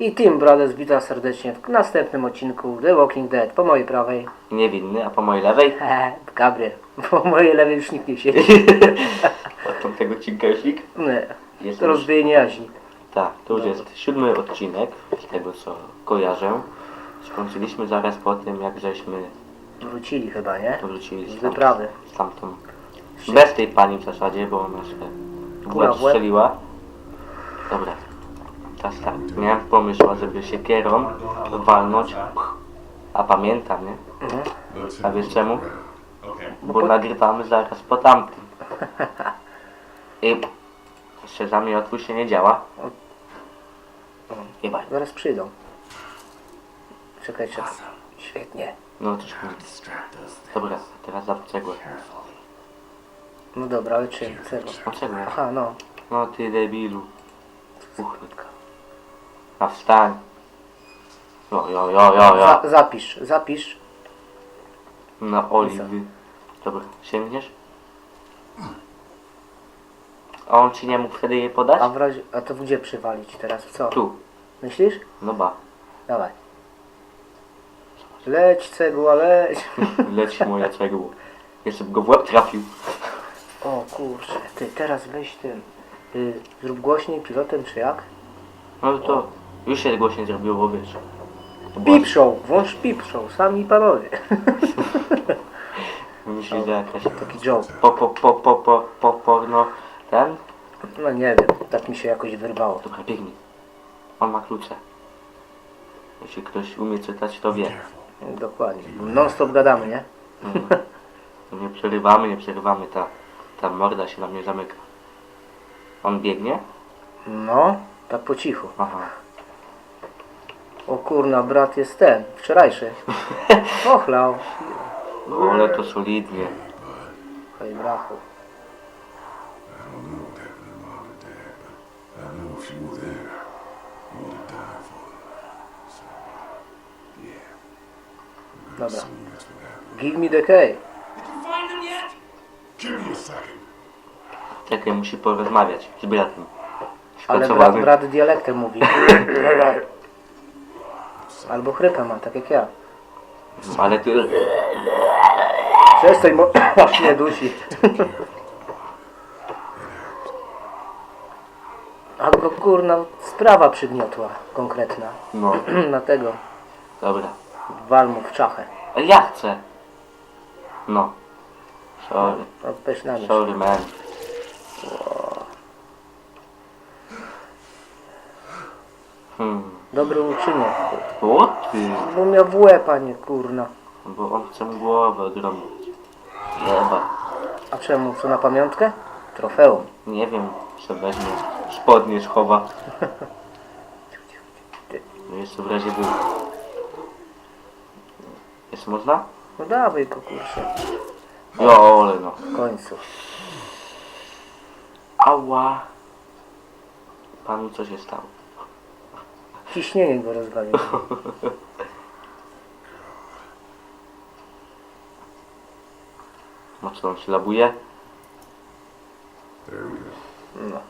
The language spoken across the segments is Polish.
I Team Brothers witam serdecznie w następnym odcinku The Walking Dead. Po mojej prawej, Niewinny, a po mojej lewej? hehe, Gabriel. Po mojej lewej już nikt nie siedzi. Od tamtego odcinka już nikt? Nie, Jest to już- jaźni. Tak, to już jest siódmy odcinek, z tego co kojarzę. Skończyliśmy zaraz po tym, jak żeśmy Wrócili chyba, nie? wrócili Z tam- wyprawy. z tamtą. Bez tej pani w zasadzie, bo ona się Kula strzeliła. Dobra, teraz tak. Miałem pomysł, żeby się kierą walnąć. A pamiętam, nie? A wiesz czemu? Bo nagrywamy zaraz po tamtym. I jeszcze za mnie otwórz się nie działa. Jebaj. Zaraz przyjdą. Czekaj, czekaj. Świetnie. No to Dobra, teraz za cegłę. No dobra, ale czym? Cegła. No cegłę. Aha, no. No ty debilu. Uchwytka. A wstań. Jo, jo, jo, jo, jo. Za, zapisz, zapisz. Na oliwy. Dobra, sięgniesz? A on ci nie mógł wtedy jej podać? A w razie, a to gdzie przywalić teraz? W co? Tu. Myślisz? No ba. Dawaj. Leć cegła, leć. Leci moja cegło. Jeszcze bym go w łeb trafił. O kurczę, ty teraz weź ten. Y, zrób głośniej pilotem czy jak? No to już się głośniej zrobiło, bo wiesz. To była- Pip show, włącz pip show, sami panowie. Myślisz, że jakaś Taki joke. po, po, po, po, po, po, porno ten? No nie wiem, tak mi się jakoś wyrwało. Dobra, biegnij. On ma klucze. Jeśli ktoś umie czytać, to wie. Dokładnie. Non stop gadamy, nie? Mm. Nie przerywamy, nie przerywamy, ta, ta morda się na mnie zamyka. On biegnie? No, tak po cichu. Aha. O kurna, brat jest ten, wczorajszy. Ochlał. No, ale to solidnie. Hej, brachu. Dobra. Give me the key. Czekaj, musi porozmawiać z bratem. Ale brat, brat dialektem mówi. Albo chrypę ma, tak jak ja. Ale ty... Przestań, bo aż mnie dusi. A go kurna sprawa przygniotła konkretna. No, Na tego dobra. wal mu w czachę. Ja chcę. No. Sorry. Na mnie. Sorry, man. Hmm. Dobry uczyniek. O ty. Bo miał w łeb, a nie kurna. Bo on chce mu głowę odrąbać. Jeba. A czemu? Co na pamiątkę? Trofeum. Nie wiem, co weźmie. Spodnie schowa. No jeszcze w razie był. Jeszcze można? No dawaj go kurczę. Jo, ale no. W końcu. Ała. Panu co się stało? Ciśnienie go rozwaliło. Mocno on się labuje. No.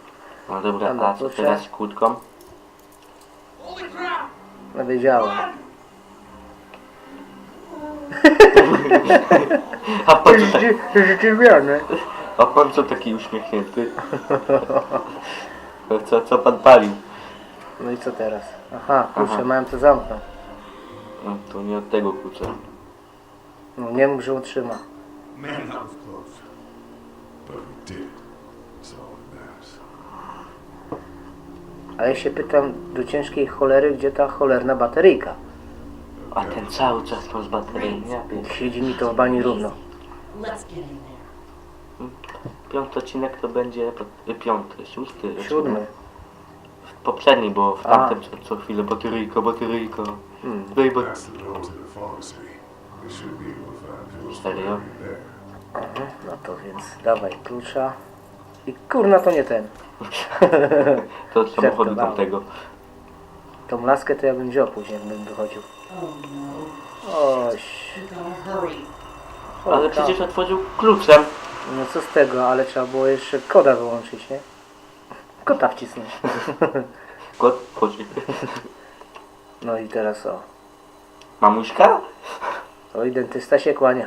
No dobra, Dobra, a co proszę. teraz z kłódką? No wiedziałem. A po co, tak, Zdziwiony. a pan co taki uśmiechnięty? Co, co pan palił? No i co teraz? Aha, kurczę, Aha. miałem to zamknąć. No, to nie od tego kłócę. No nie mógł, że utrzyma. Man, that was close. But we did it. That's all that matters. A ja się pytam do ciężkiej cholery, gdzie ta cholerna bateryjka? A ten cały czas tam z baterii. Ja pier- Siedzi mi to w bani równo. Let's get in there. Piąty odcinek to będzie piąty, szósty. odcinek. Siódmy. Poprzedni, bo w A. tamtym co, co chwilę bateryjka, bateryjka. Hmm. Daj ba- Pass it on to the pharmacy. They should be able to find pills for Serio? you there. Mhm, No to więc dawaj klucza. I kurna to nie ten. To od samochodu Żartowałem. tamtego. Tą laskę to ja bym wziął później, jakbym wychodził. Oh no. Oś. We gotta hurry. Ale przecież otworzył kluczem. No co z tego, ale trzeba było jeszcze koda wyłączyć, nie? Kota wcisnąć. Kot, chodź. No i teraz o. Mamuśka? Oj, dentysta się kłania.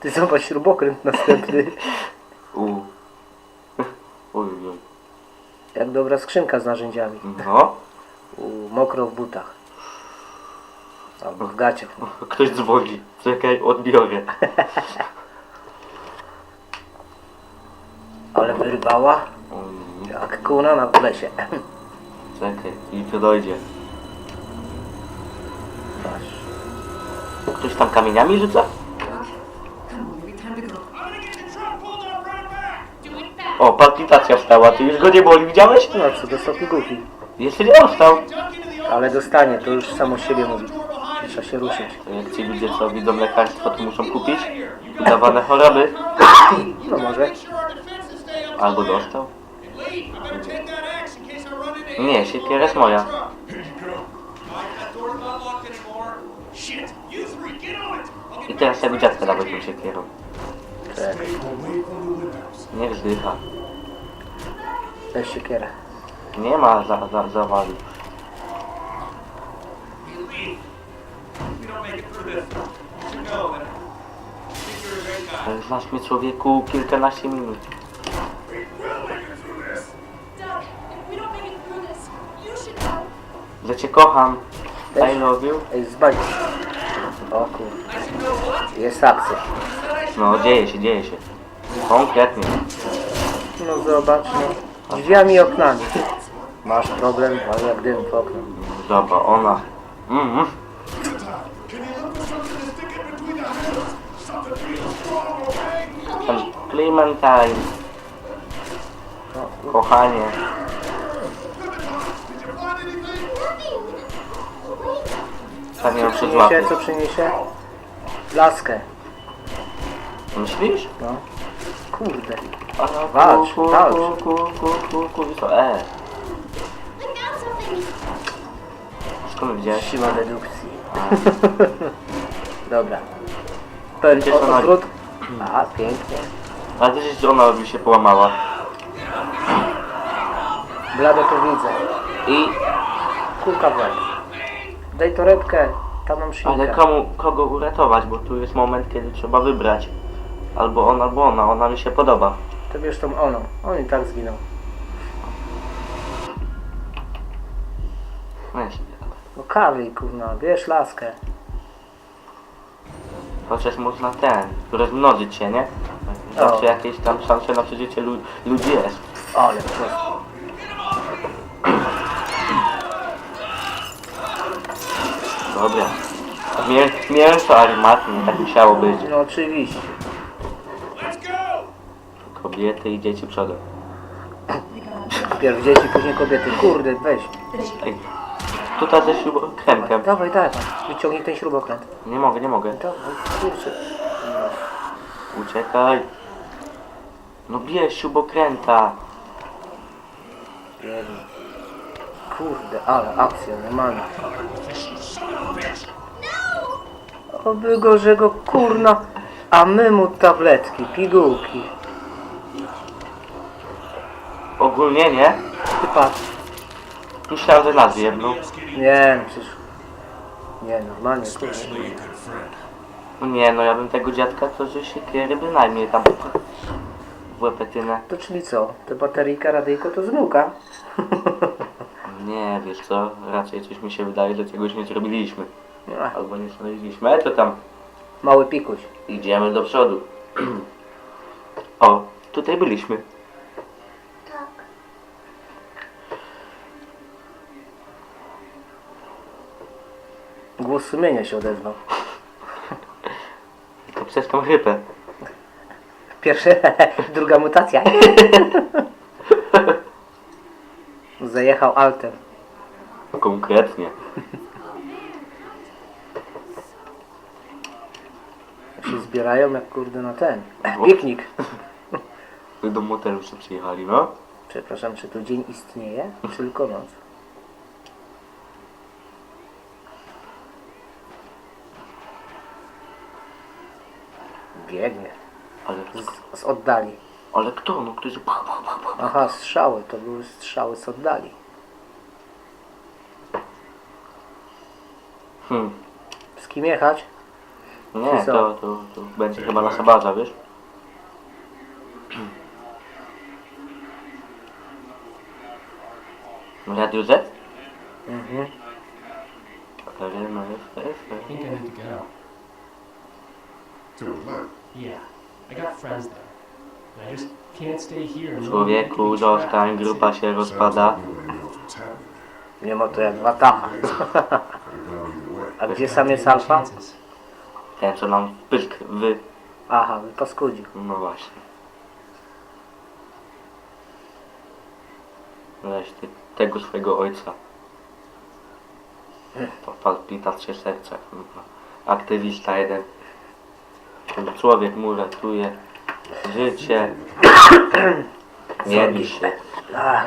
Ty zobacz śrubokręt następny. U. Uj, uj. Jak dobra skrzynka z narzędziami. No. U, mokro w butach. Albo w gaciach. Ktoś dzwoni. Czekaj, odbiorę. Ale wyrwała jak kuna na w lesie. Czekaj, i to dojdzie. Patrz. Ktoś tam kamieniami rzuca? Time to go. O, palpitacja wstała, ty już go nie boli, widziałeś? No co, dostał pigułki. Jeszcze nie dostał. Ale dostanie, to już samo z siebie mówi. Trzeba się ruszyć. Jak ci ludzie, co widzą lekarstwo, to muszą kupić udawane choroby. No może. Albo dostał. Nie, siekiera jest moja. I teraz jak dziadka dawać tą siekierą. Niech zdycha. weź siekierę. Nie ma za, za, zawali. Ale Znasz mnie człowieku kilkanaście minut. Że cię kocham. I love you. Ej. O kur... Jest akcja. No dzieje się, dzieje się. Konkretnie. No zobacz, no. Drzwiami i oknami. Masz problem, ale jak dym w okno. Dobra, ona. Mhm. Can you look for something to stick in between the handles? Something real strong, okay? Tam Clementine. No, Kochanie. Did you find anything? Tak nie mam przyniesie, przyzłapy. co przyniesie? Laskę. Myślisz? No. Kurde. A, Walcz, ku, ku, walcz. ku, ku, ku, ku, ku, co? E, skąd widziałeś? Siła dedukcji. Dobra. Pen Gdzie są odwrót. A, pięknie. Ale też jest, że ona by się połamała. Blado to widzę. I, Kulka w łeb. Daj torebkę. Tam mam ale szynkę. komu, kogo uratować, bo tu jest moment, kiedy trzeba wybrać. Albo on, albo ona, ona mi się podoba. To wiesz tą oną. On i tak zginął. No jest. No kawy, kurna. Bierz laskę. Chociaż można ten, rozmnożyć się, nie? Zawsze jakieś tam szanse na przeżycie lu ludzi jest. Ale prosto. Dobra. Mię mięso armatnie, tak musiało być. No oczywiście. Kobiety i dzieci przodem. Pierw dzieci, później kobiety. Kurde, weź. Ej, tutaj ze śrubokrętem. Dawaj, dawaj. Wyciągnij ten śrubokręt. Nie mogę, nie mogę. Dawaj, kurczę. Uciekaj. No bierz śrubokręta. Biedny. Kurde, ale akcja, normalna. Oby go, że go kurna, a my mu tabletki, pigułki. Ogólnie nie. Ty patrz. Myślałem, że nas jedną. Nie, no przecież... Nie, normalnie, kurde. Nie no, ja bym tego dziadka to, że siekiery bynajmniej tam w łepetynę. To czyli co? Te bateryjka, radyjko to zmyłka. Nie, wiesz co, raczej coś mi się wydaje, że czegoś nie zrobiliśmy. Ach, Albo nie znaleźliśmy, ale to tam Mały pikuś. idziemy do przodu. o, tutaj byliśmy. Głos sumienia się odezwał. To przez tą chrypę. Pierwsza, druga mutacja. Zajechał altem. Konkretnie. się zbierają jak kurde na ten. Piknik. Do motelu się przyjechali, no. Przepraszam, czy tu dzień istnieje? Czy tylko noc? Biegnie. Ale, Z, oddali. ale kto? No ktoś... Pach, pach, pach, pach. Aha, strzały. To były strzały z oddali. Hmm. Z kim jechać? Nie, Czy co? to, to, to będzie chyba nasza baza, wiesz? Radio Z? Mhm. I think I need to Atlanta. Yeah, I got friends there. And I just can't stay here. and Człowieku, zostań, grupa się rozpada. Nie ma to jak way. A gdzie sam jest alfa? Chances. Ten, co nam pysk wy... Aha, wypaskudził. No właśnie. Weź ty tego swojego ojca. To palpitacje serca. Aktywista jeden. Ten człowiek mu ratuje życie. Nie bij się. Ach,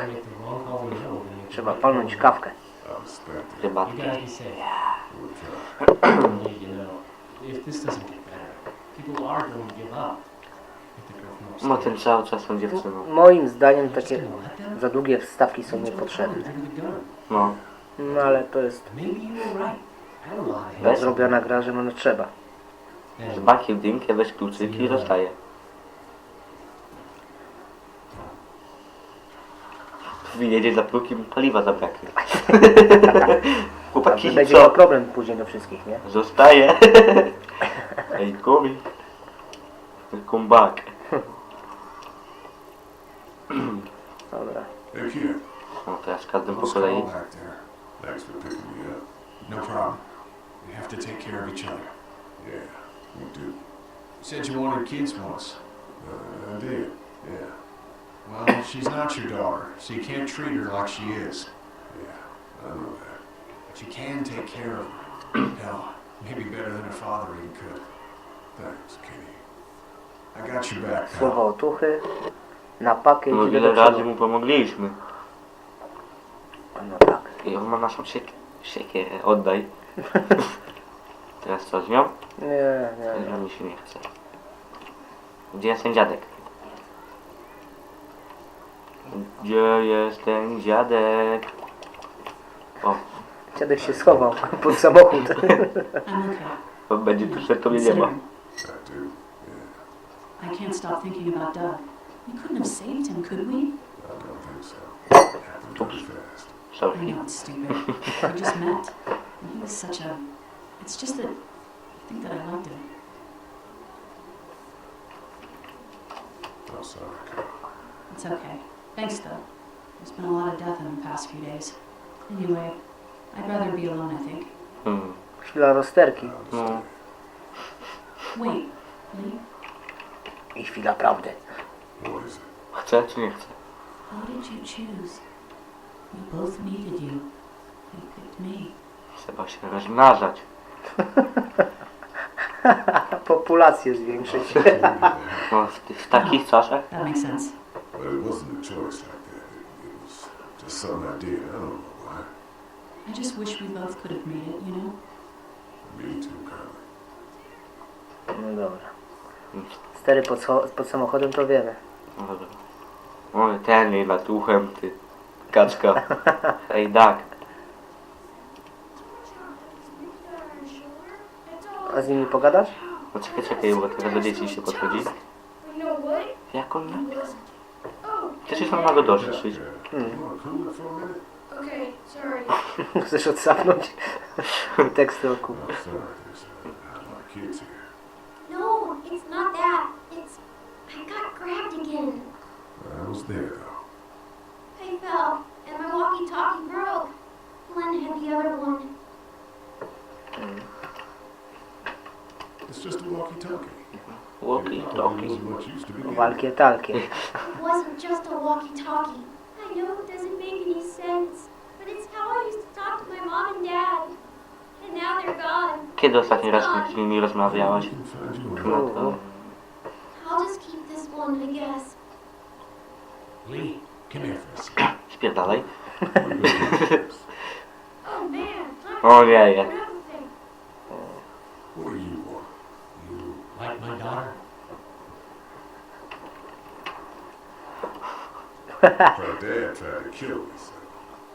trzeba palnąć kawkę. Chyba. You guys be safe. We'll try. Lee, you know, if this doesn't get better, people are going to give up. If the girl from No upstairs. ten cały czas tą dziewczyną. Moim zdaniem takie za długie wstawki są niepotrzebne. No. No ale to jest handle zrobiona gra, że no trzeba. Z bakiem dymkę, weź kluczyki i zostaje. Wyjedzie za plukiem, paliwa zabraknie. Chłopaki, Będzie miał co? problem później do wszystkich, nie? Zostaje. Ej, komi. Come back. Dobra. No teraz każdym po kolei. call back there. Thanks for picking me up. No problem. We have to take care of each other. Yeah, we do. You said you wanted kids once. Uh, I did. Yeah, Well, she's not your daughter, so you can't treat her like she is. yeah. I know that. But you can take care of her. Hell, maybe better than her father even could. Thanks, Kenny. I got your back, pal. Słowo otuchy. Na pakę No idzie do ile razy przodu. mu pomogliśmy. No tak. I on ma naszą siek siekierę, oddaj. Teraz co z nią? Nie, nie, Z nie. nią mi się nie chce. Gdzie jest ten dziadek? Gdzie jest ten dziadek? O, Dziadek się schował pod samochód. I'm okay. on będzie tu przed tobie nie ma. Consider. I do. Yeah, I can't stop thinking about Doug. We couldn't have saved him, could we? I don't think so. Happened pretty fast. I Sorry. know it's stupid. we just met, and he was such a. It's just that I think that I liked him. I'm sorry, It's okay. Thanks, though. There's been a lot of death in the past few days. Anyway, I'd rather be alone, I think. Hmm. Chwila rozterki. I No, understand. Wait, Lee, I chwila prawdy. What is it? chce czy nie chce? who did you choose? We both needed you. You picked me. Trzeba się rozmnażać. Populację zwiększyć. No, w, w takich czasach? That makes sense. But it wasn't a choice like that. It, it was just something I did. I don't know why. I just wish we both could have made it, you know? Me too, Carly. No dobra. Stery pod, scho- pod samochodem to wiemy. No dobra. Oj, ten jej latuchem, ty. Kaczka. Ej, Dak. A z nimi pogadasz? No czekaj, czekaj, bo teraz do dzieci się podchodzi. Jak on? Oh, Przecież on ma go okay, sorry. Chcesz odsapnąć kids here. No, it's not that. It's. I got grabbed again. I was there, though. I fell, and my walkie talkie broke. Glenn had the other one. It's just a walkie-talkie. Walkie, talkie. Walkie talkie. It wasn't just a walkie talkie. I know it doesn't make any sense, but it's how I used to talk to my mom and dad. And now they're gone. Kiedy ostatni raz z nimi No to... I'll just keep this one, I guess. Lee, come here for a second. Spierdalaj. Oh man, O nie, nie. everything. What do you want? You like my daughter? Her dad tried to kill me.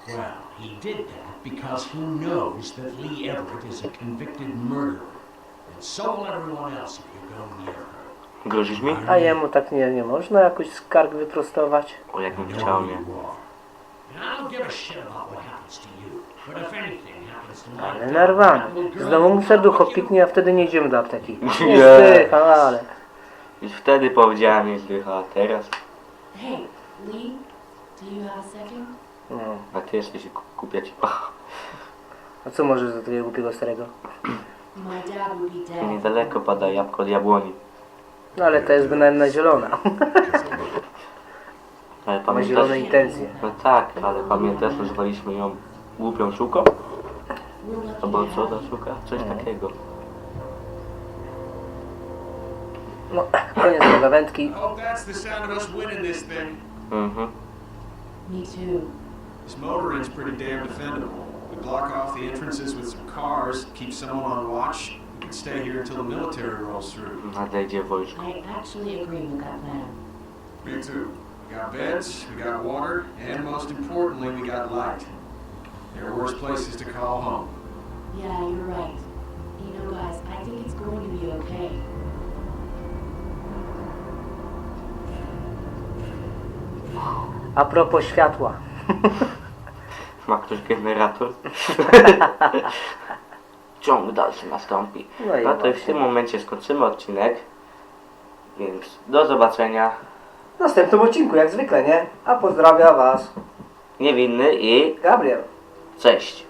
Well, He did that because he knows that Lee Everett is a convicted murderer. And so will everyone else if you go near her. Grozisz mi? A jemu tak nie, nie można jakoś skarg wyprostować? O, jak know chciał mnie. you are. And I don't give a shit about what happens to you. But if anything happens to my Ale narwany. Znowu mu serducho piknie, a wtedy nie idziemy do apteki. Nie Nie. zdycha, ale... Już wtedy powiedziałem, nie zdycha, a teraz? Hey, Lee, do you have a second? No. A ty kupia ci. Ach, A co możesz do takiego głupiego starego? My dad would be dead. niedaleko pada jabłko od jabłoni. No ale to jest bynajmniej zielona. Ale Ma pamiętasz? zielone intencje. No tak, ale pamiętasz, nazwaliśmy ją głupią szuką? Let you Albo co have za szuka? Coś takiego. No, koniec tego wędki. I hope that's the sound of us winning this thing. Mhm. Me too. This motor inn's pretty damn defendable. We block off the entrances with some cars, keep someone on watch. We can stay here until the military rolls through. Nadejdzie wojsko. I actually agree with that plan. Me too. We got beds, we got water, and most importantly, we got light. There are worse places to call home. Yeah, you're right. You know, guys, I think it's going to be okay. A propos światła. Ma ktoś generator? Ciąg dalszy nastąpi. No i No to w właśnie. tym momencie skończymy odcinek. Więc do zobaczenia. W następnym odcinku, jak zwykle, nie? A pozdrawia Was Niewinny i Gabriel. cześć.